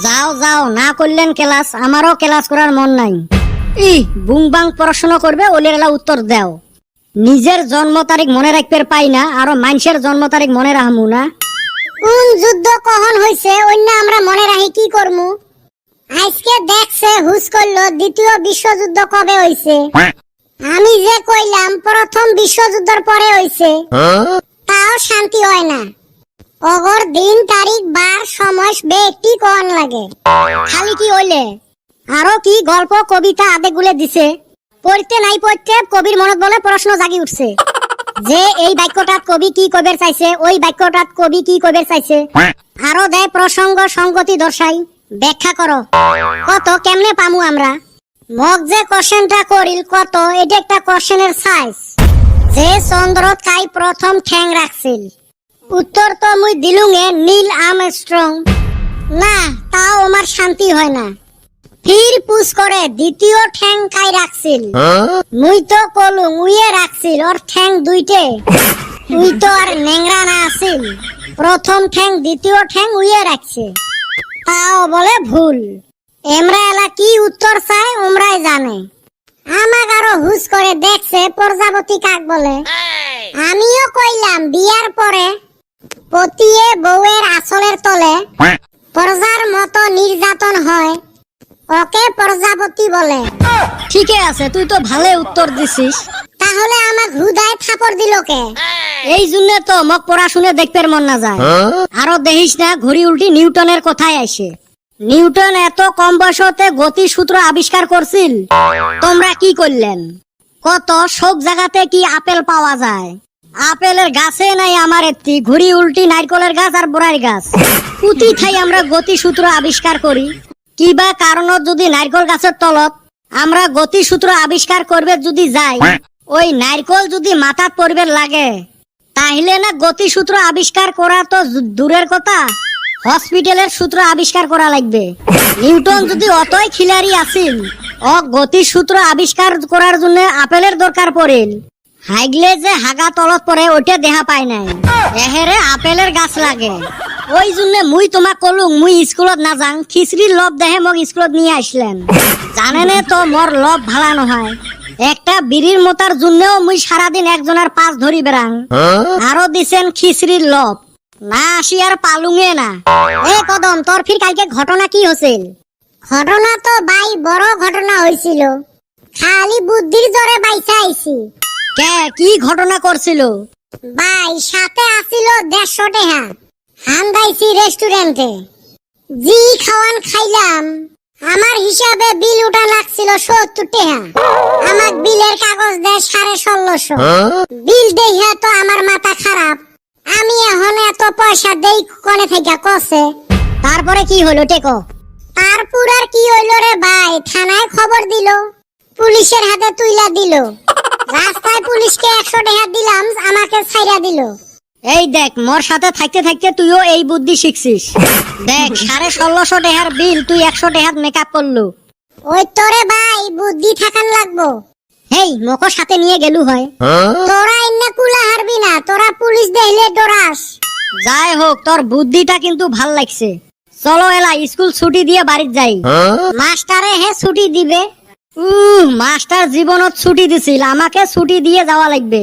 যাও যাও না করলেন ক্লাস আমারও ক্লাস করার মন নাই। ই বুং বাং পড়াশোনা করবে ওলের এলা উত্তর দাও। নিজের জন্ম তারিখ মনে রাখতে পাই না আরও মানুষের জন্ম তারিখ মনে রাখমু না। কোন যুদ্ধ কখন হইছে অন্য আমরা মনে রাখি কি করমু? আজকে দেখছে হুস করল দ্বিতীয় বিশ্বযুদ্ধ কবে হইছে? আমি যে কইলাম প্রথম বিশ্বযুদ্ধের পরে হইছে। তাও শান্তি হয় না। অগর দিন, তারিখ, বার, সময় ব্যক্তি কোন লাগে? খালি কি হইলে? আরও কি গল্প, কবিতা আবেগুলে দিছে? পড়তে নাই পড়তে কবির মনত বলে প্রশ্ন জাগি উঠছে। যে এই বাক্যটাত কবি কি কবের চাইছে, ওই বাক্যটাত কবি কি কবের চাইছে? আরও দেয় প্রসঙ্গ সঙ্গতি দর্শাই, ব্যাখ্যা করো। কত, কেমনে পামু আমরা? মগ যে কোশ্চেনটা করিল, কত? এটা একটা কোশ্চেনের সাইজ যে চন্দ্রত কাই প্রথম ঠ্যাং রাখছিল। উত্তর তো মুই দিলুঙে নীল আম স্ট্রং না তাও আমার শান্তি হয় না। ফির পুস করে দ্বিতীয় ঠ্যাং কাই রাখছিল। মুই তো কলু উইয়ে রাখছিল ওর ঠ্যাং দুইটে। তুই তো আর নেংরা না আছিল। প্রথম ঠ্যাং দ্বিতীয় ঠ্যাং উইয়ে রাখছে। তাও বলে ভুল। এমরা এলা কি উত্তর চায় ওমরাই জানে। আমাক আরও হুস করে দেখছে প্রজাপতি কাক বলে। আমিও কইলাম বিয়ার পরে পতিয়ে বউয়ের আসলের তলে প্রজার মতো নির্যাতন হয় ওকে প্রজাপতি বলে। ঠিকই আছে তুই তো ভালো উত্তর দিছিস। তাহলে আমার হুদায় থাপড় দিল কে? এই জন্য তো মক পড়াশুনে দেখতে মন না যায় আরও দেখিস না ঘড়ি উল্টি নিউটনের কথায় আসে নিউটন এত কম বয়সতে গতি সূত্র আবিষ্কার করছিল তোমরা কি করলেন কত সব জায়গাতে কি আপেল পাওয়া যায়? আপেলের গাছে নাই আমার একটি ঘুড়ি উল্টি, নারকলের গাছ আর বড়াই গাছ। পুতি থাই আমরা গতি সূত্র আবিষ্কার করি। কিবা কারণত যদি নারকল গাছের তলত আমরা গতি সূত্র আবিষ্কার করবে যদি যাই, ওই নারকল যদি মাথাত পড়বে লাগে তাহলে না গতি সূত্র আবিষ্কার করা তো দূরের কথা। হসপিটালের সূত্র আবিষ্কার করা লাগবে। নিউটন যদি অতই খিলাড়ি আছিল ও গতি সূত্র আবিষ্কার করার জন্য আপেলের দরকার পড়িল। হাইগলে যে হাগা তলত পড়ে ওইটা দেখা পায় নাই। এহেরে আপেলের গাছ লাগে। ওই জন্য মুই তোমাক কলু, মুই স্কুলত না যাং খিচড়ির লব দেহে মোক স্কুলত নিয়ে আসলেন। জানেনে তো মোর লব ভালা নহয়। একটা বিড়ির মোতার জন্যও মুই সারাদিন একজনের পাশ ধরি বেড়াং আরও দিছেন খিচড়ির লব না আসি আর পালুঙে না। এ কদম তোর ফির কালকে ঘটনা কি হছিল? ঘটনা তো বাই, বড় ঘটনা হয়েছিল খালি বুদ্ধির জোরে বাইসা আইছি। কে কি ঘটনা করছিল? বাই সাথে আসিল দেড়শো টেহা। হান্দাইছি রেস্টুরেন্টে। জি খাওয়ান খাইলাম। আমার হিসাবে বিল উঠা লাগছিল সত্তর টেহা। আমার বিলের কাগজ দেয় সাড়ে ষোলোশো। বিল দেখিয়া তো আমার মাথা খারাপ। আমি এখন এত পয়সা দেই কনে থেকে কষে তারপরে কি হলো টেকো? তারপর আর কি হইল রে ভাই থানায় খবর দিল। পুলিশের হাতে তুইলা দিল। রাস্তায় পুলিশকে একশো টাকা দিলাম আমাকে ছাইরা দিল। এই দেখ মোর সাথে থাকতে থাকতে তুইও এই বুদ্ধি শিখছিস। দেখ সাড়ে ষোলোশো টাকার বিল তুই একশো টাকার মেকআপ করলু। ওই তোরে ভাই বুদ্ধি থাকান লাগবো। হেই মোকো সাথে নিয়ে গেলু হয়। তোরা ইন্না কুলা হারবি না তোরা পুলিশ দেখলে ডরাস। যাই হোক তোর বুদ্ধিটা কিন্তু ভালো লাগছে। চলো এলা স্কুল ছুটি দিয়ে বাড়িত যাই। মাস্টারে হে ছুটি দিবে। মাস্টার জীবনত ছুটি দিছিল আমাকে ছুটি দিয়ে যাওয়া লাগবে।